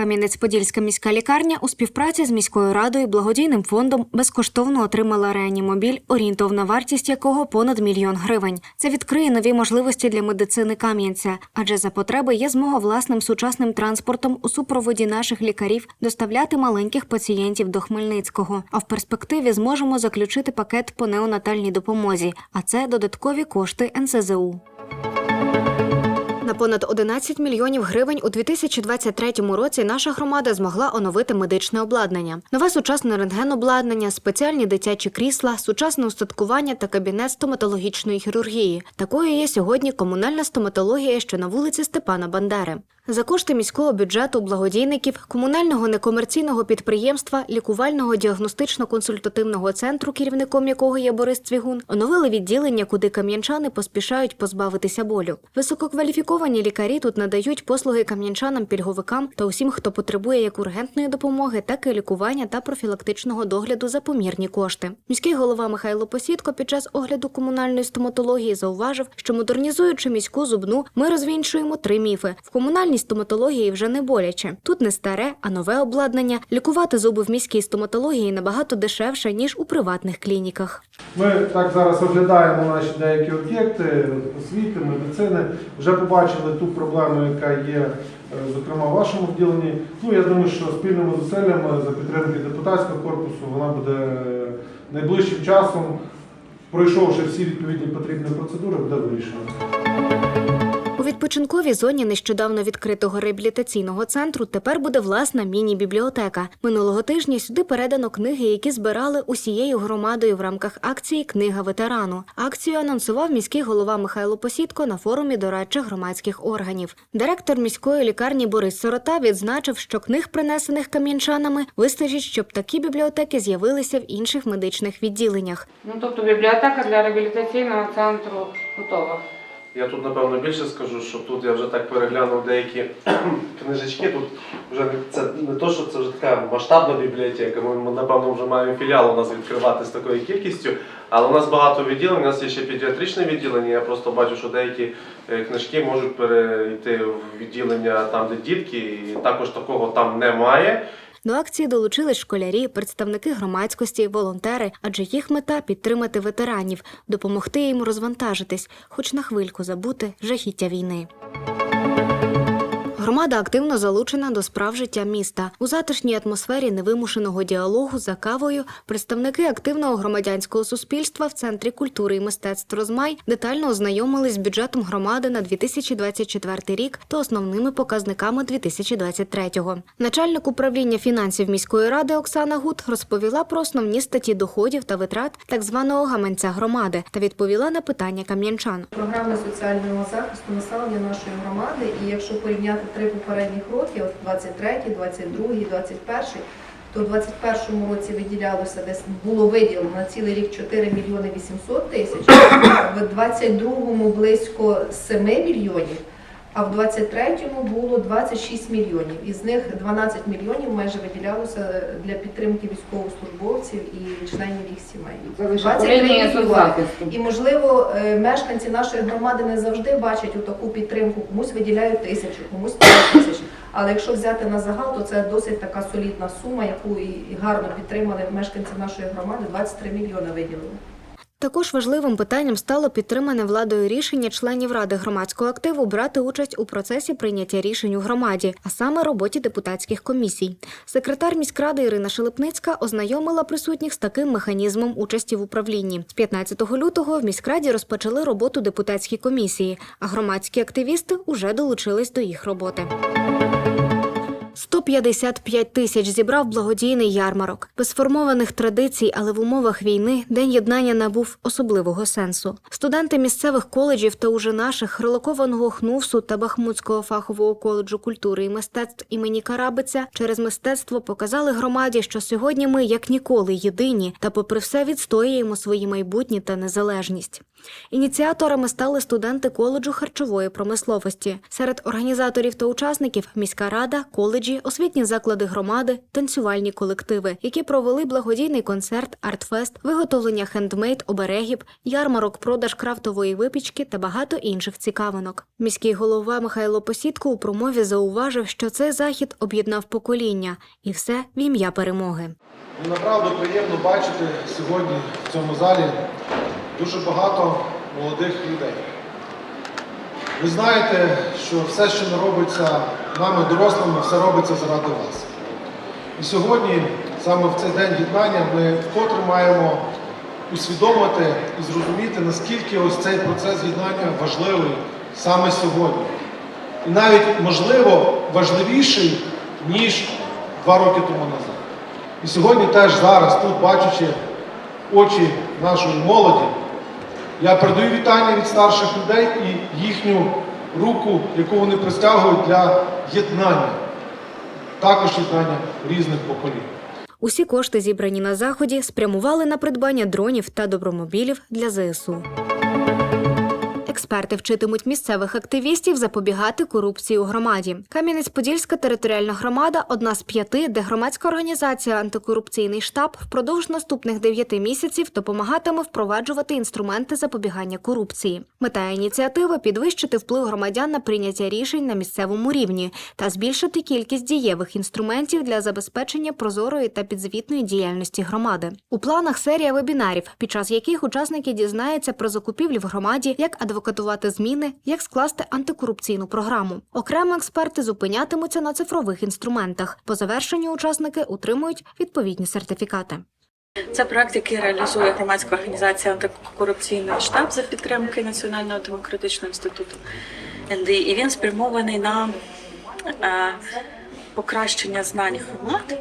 Кам'янець-Подільська міська лікарня у співпраці з міською радою благодійним фондом безкоштовно отримала реанімобіль, орієнтовна вартість якого понад мільйон гривень. Це відкриє нові можливості для медицини Кам'янця, адже за потреби є змога власним сучасним транспортом у супроводі наших лікарів доставляти маленьких пацієнтів до Хмельницького. А в перспективі зможемо заключити пакет по неонатальній допомозі, а це додаткові кошти НСЗУ. На понад 11 мільйонів гривень у 2023 році наша громада змогла оновити медичне обладнання. Нове сучасне рентгенобладнання, спеціальні дитячі крісла, сучасне устаткування та кабінет стоматологічної хірургії. Такою є сьогодні комунальна стоматологія, що на вулиці Степана Бандери. За кошти міського бюджету, благодійників, комунального некомерційного підприємства, лікувального діагностично-консультативного центру, керівником якого є Борис Цвігун, оновили відділення, куди кам'янчани поспішають позбавитися болю. Висококваліфіковані лікарі тут надають послуги кам'янчанам, пільговикам та усім, хто потребує як ургентної допомоги, так і лікування та профілактичного догляду за помірні кошти. Міський голова Михайло Посідко під час огляду комунальної стоматології зауважив, що модернізуючи міську зубну, ми розвінчуємо три міфи. В комунальній стоматології вже не боляче. Тут не старе, а нове обладнання. Лікувати зуби в міській стоматології набагато дешевше ніж у приватних клініках. Ми так зараз оглядаємо наші деякі об'єкти освіти, медицини. Вже побачили ту проблему, яка є, е, зокрема, в вашому відділенні. Ну, я думаю, що спільними зусиллями за підтримки депутатського корпусу вона буде е, найближчим часом, пройшовши всі відповідні потрібні процедури, буде вирішена. Відпочинковій зоні нещодавно відкритого реабілітаційного центру тепер буде власна міні-бібліотека. Минулого тижня сюди передано книги, які збирали усією громадою в рамках акції Книга ветерану. Акцію анонсував міський голова Михайло Посідко на форумі дорадчих громадських органів. Директор міської лікарні Борис Сорота відзначив, що книг, принесених кам'янчанами, вистачить, щоб такі бібліотеки з'явилися в інших медичних відділеннях. Ну, тобто бібліотека для реабілітаційного центру готова. Я тут напевно більше скажу, що тут я вже так переглянув деякі книжечки. Тут вже це не то, що це вже така масштабна бібліотека. Ми, напевно вже маємо філіал у нас відкривати з такою кількістю. Але у нас багато відділень, у нас є ще педіатричне відділення. Я просто бачу, що деякі е, книжки можуть перейти в відділення там, де дітки, і також такого там немає. До акції долучились школярі, представники громадськості, волонтери, адже їх мета підтримати ветеранів, допомогти їм розвантажитись, хоч на хвильку забути жахіття війни. Громада активно залучена до справ життя міста. У затишній атмосфері невимушеного діалогу за кавою представники активного громадянського суспільства в центрі культури і мистецтв Розмай детально ознайомились з бюджетом громади на 2024 рік та основними показниками 2023-го. Начальник управління фінансів міської ради Оксана Гут розповіла про основні статті доходів та витрат так званого гаманця громади та відповіла на питання кам'янчан. програми соціального захисту населення нашої громади. І якщо порівняти три попередніх роки, от 23, 22, 21, то в 21 році виділялося десь було виділено на цілий рік 4 мільйони 800 тисяч, в 22 близько 7 мільйонів. А в 23-му було 26 мільйонів. Із них 12 мільйонів майже виділялося для підтримки військовослужбовців і членів їх сімей. 23 мільйони. І можливо, е, мешканці нашої громади не завжди бачать у таку підтримку. Комусь виділяють тисячу, комусь 5 тисяч. Але якщо взяти на загал, то це досить така солідна сума, яку і гарно підтримали мешканці нашої громади. 23 мільйони виділили. Також важливим питанням стало підтримане владою рішення членів ради громадського активу брати участь у процесі прийняття рішень у громаді, а саме роботі депутатських комісій. Секретар міськради Ірина Шелепницька ознайомила присутніх з таким механізмом участі в управлінні. З 15 лютого в міськраді розпочали роботу депутатські комісії, а громадські активісти уже долучились до їх роботи. 155 тисяч зібрав благодійний ярмарок. Без сформованих традицій, але в умовах війни День єднання набув особливого сенсу. Студенти місцевих коледжів та уже наших релокованого ХНУФСу та Бахмутського фахового коледжу культури і мистецтв імені Карабиця через мистецтво показали громаді, що сьогодні ми як ніколи єдині та, попри все, відстоюємо свої майбутнє та незалежність. Ініціаторами стали студенти коледжу харчової промисловості. Серед організаторів та учасників міська рада, коледжі коледжі, освітні заклади громади, танцювальні колективи, які провели благодійний концерт, артфест, виготовлення хендмейд оберегів, ярмарок, продаж крафтової випічки та багато інших цікавинок. Міський голова Михайло Посідко у промові зауважив, що цей захід об'єднав покоління, і все в ім'я перемоги. Ну, Направду приємно бачити сьогодні в цьому залі дуже багато молодих людей. Ви знаєте, що все, що не робиться нами, дорослими, все робиться заради вас. І сьогодні, саме в цей день єднання, ми вкотре маємо усвідомити і зрозуміти, наскільки ось цей процес єднання важливий саме сьогодні. І навіть, можливо, важливіший, ніж два роки тому назад. І сьогодні теж зараз, тут бачачи очі нашої молоді, я передаю вітання від старших людей і їхню руку, яку вони простягують для єднання, також єднання різних поколінь. Усі кошти, зібрані на заході, спрямували на придбання дронів та добромобілів для ЗСУ. Експерти вчитимуть місцевих активістів запобігати корупції у громаді. Кам'янець-Подільська територіальна громада одна з п'яти, де громадська організація Антикорупційний штаб впродовж наступних дев'яти місяців допомагатиме впроваджувати інструменти запобігання корупції. Мета ініціативи підвищити вплив громадян на прийняття рішень на місцевому рівні та збільшити кількість дієвих інструментів для забезпечення прозорої та підзвітної діяльності громади. У планах серія вебінарів, під час яких учасники дізнаються про закупівлі в громаді, як адвокатувати зміни, як скласти антикорупційну програму. Окремо експерти зупинятимуться на цифрових інструментах. По завершенню учасники отримують відповідні сертифікати. Це проект, який реалізує громадська організація антикорупційний штаб за підтримки Національного демократичного інституту. І він спрямований на е, покращення знань громад е,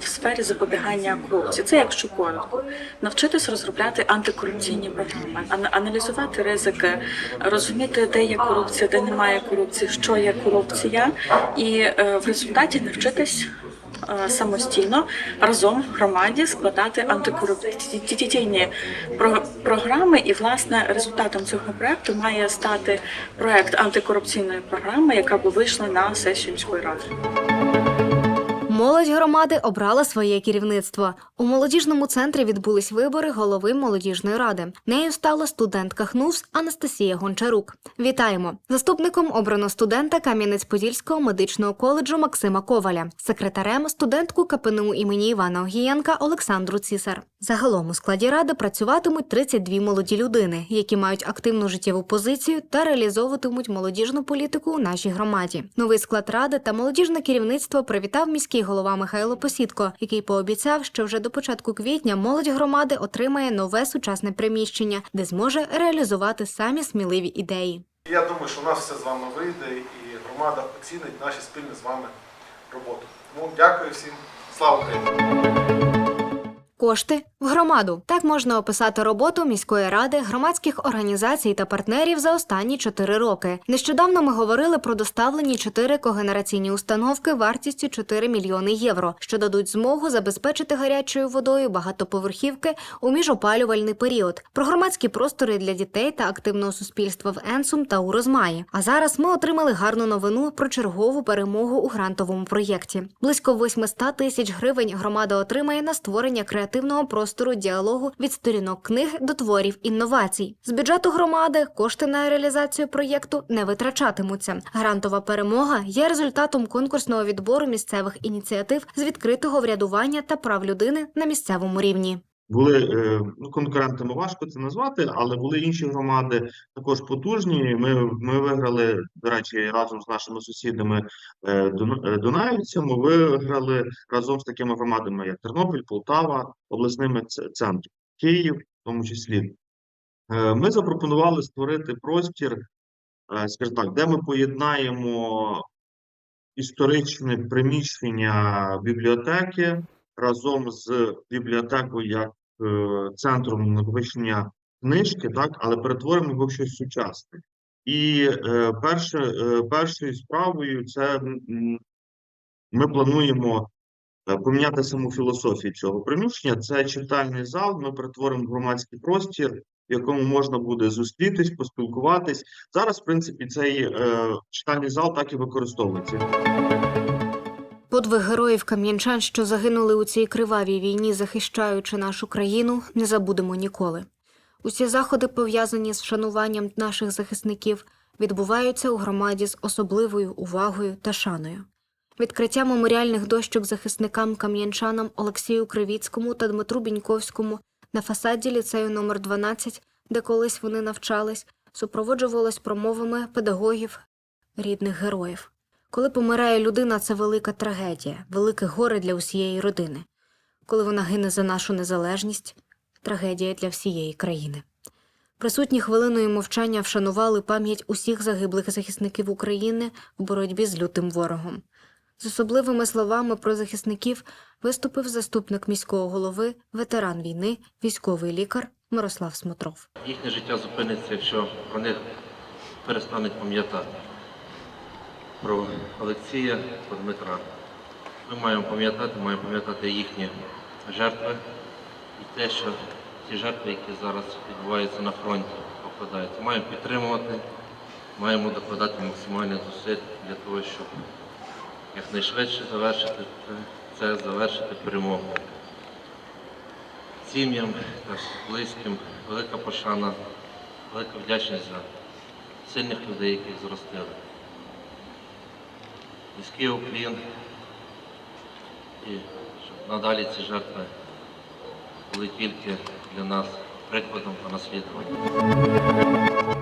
в сфері запобігання корупції. Це якщо коротко, навчитись розробляти антикорупційні програми, аналізувати ризики, розуміти, де є корупція, де немає корупції, що є корупція, і е, в результаті навчитись е, самостійно разом в громаді складати антикорупційні про- програми. І власне результатом цього проекту має стати проект антикорупційної програми, яка би вийшла на сесію міської ради. Молодь громади обрала своє керівництво. У молодіжному центрі відбулись вибори голови молодіжної ради. Нею стала студентка ХНУВС Анастасія Гончарук. Вітаємо! Заступником обрано студента Кам'янець-Подільського медичного коледжу Максима Коваля, секретарем студентку КПНУ імені Івана Огієнка Олександру Цісар. Загалом у складі ради працюватимуть 32 молоді людини, які мають активну життєву позицію та реалізовуватимуть молодіжну політику у нашій громаді. Новий склад ради та молодіжне керівництво привітав міський голова Михайло Посідко, який пообіцяв, що вже до початку квітня молодь громади отримає нове сучасне приміщення, де зможе реалізувати самі сміливі ідеї. Я думаю, що у нас все з вами вийде і громада оцінить наші спільні з вами роботу. Тому дякую всім. Слава Україні! Кошти в громаду так можна описати роботу міської ради, громадських організацій та партнерів за останні чотири роки. Нещодавно ми говорили про доставлені чотири когенераційні установки вартістю 4 мільйони євро, що дадуть змогу забезпечити гарячою водою багатоповерхівки у міжопалювальний період, про громадські простори для дітей та активного суспільства в Енсум та у Розмаї. А зараз ми отримали гарну новину про чергову перемогу у грантовому проєкті. Близько 800 тисяч гривень громада отримає на створення креативного простору діалогу від сторінок книг до творів інновацій. З бюджету громади кошти на реалізацію проєкту не витрачатимуться. Грантова перемога є результатом конкурсного відбору місцевих ініціатив з відкритого врядування та прав людини на місцевому рівні. Були е, ну, конкурентами важко це назвати, але були інші громади також потужні. Ми, ми виграли, до речі, разом з нашими сусідами е, Дун- е, Дунаївцями, виграли разом з такими громадами, як Тернопіль, Полтава, обласними центрами, Київ, в тому числі. Ми запропонували створити простір, скажімо так, де ми поєднаємо історичне приміщення бібліотеки разом з бібліотекою як центром накопичення книжки, так, але перетворимо його в щось сучасне. І е, перше, е, першою справою це ми плануємо е, поміняти саму філософію цього приміщення. Це читальний зал. Ми перетворимо громадський простір, в якому можна буде зустрітись, поспілкуватись. Зараз, в принципі, цей е, читальний зал так і використовується. Подвиг героїв кам'янчан, що загинули у цій кривавій війні, захищаючи нашу країну, не забудемо ніколи. Усі заходи, пов'язані з вшануванням наших захисників, відбуваються у громаді з особливою увагою та шаною. Відкриття меморіальних дощок захисникам кам'янчанам Олексію Кривіцькому та Дмитру Біньковському на фасаді ліцею номер 12, де колись вони навчались, супроводжувалось промовами педагогів рідних героїв. Коли помирає людина, це велика трагедія, велике горе для усієї родини. Коли вона гине за нашу незалежність, трагедія для всієї країни. Присутні хвилиною мовчання вшанували пам'ять усіх загиблих захисників України в боротьбі з лютим ворогом. З особливими словами про захисників виступив заступник міського голови, ветеран війни, військовий лікар Мирослав Смотров. Їхнє життя зупиниться, якщо про них перестануть пам'ятати. Про Олексія, про Дмитра. Ми маємо пам'ятати, маємо пам'ятати їхні жертви і те, що ті жертви, які зараз відбуваються на фронті, покладаються. Маємо підтримувати, маємо докладати максимальних зусиль для того, щоб якнайшвидше завершити це, це завершити перемогу сім'ям та близьким велика пошана, велика вдячність за сильних людей, яких зростили. Низький уклін і щоб надалі ці жертви були тільки для нас прикладом та наслідуванням.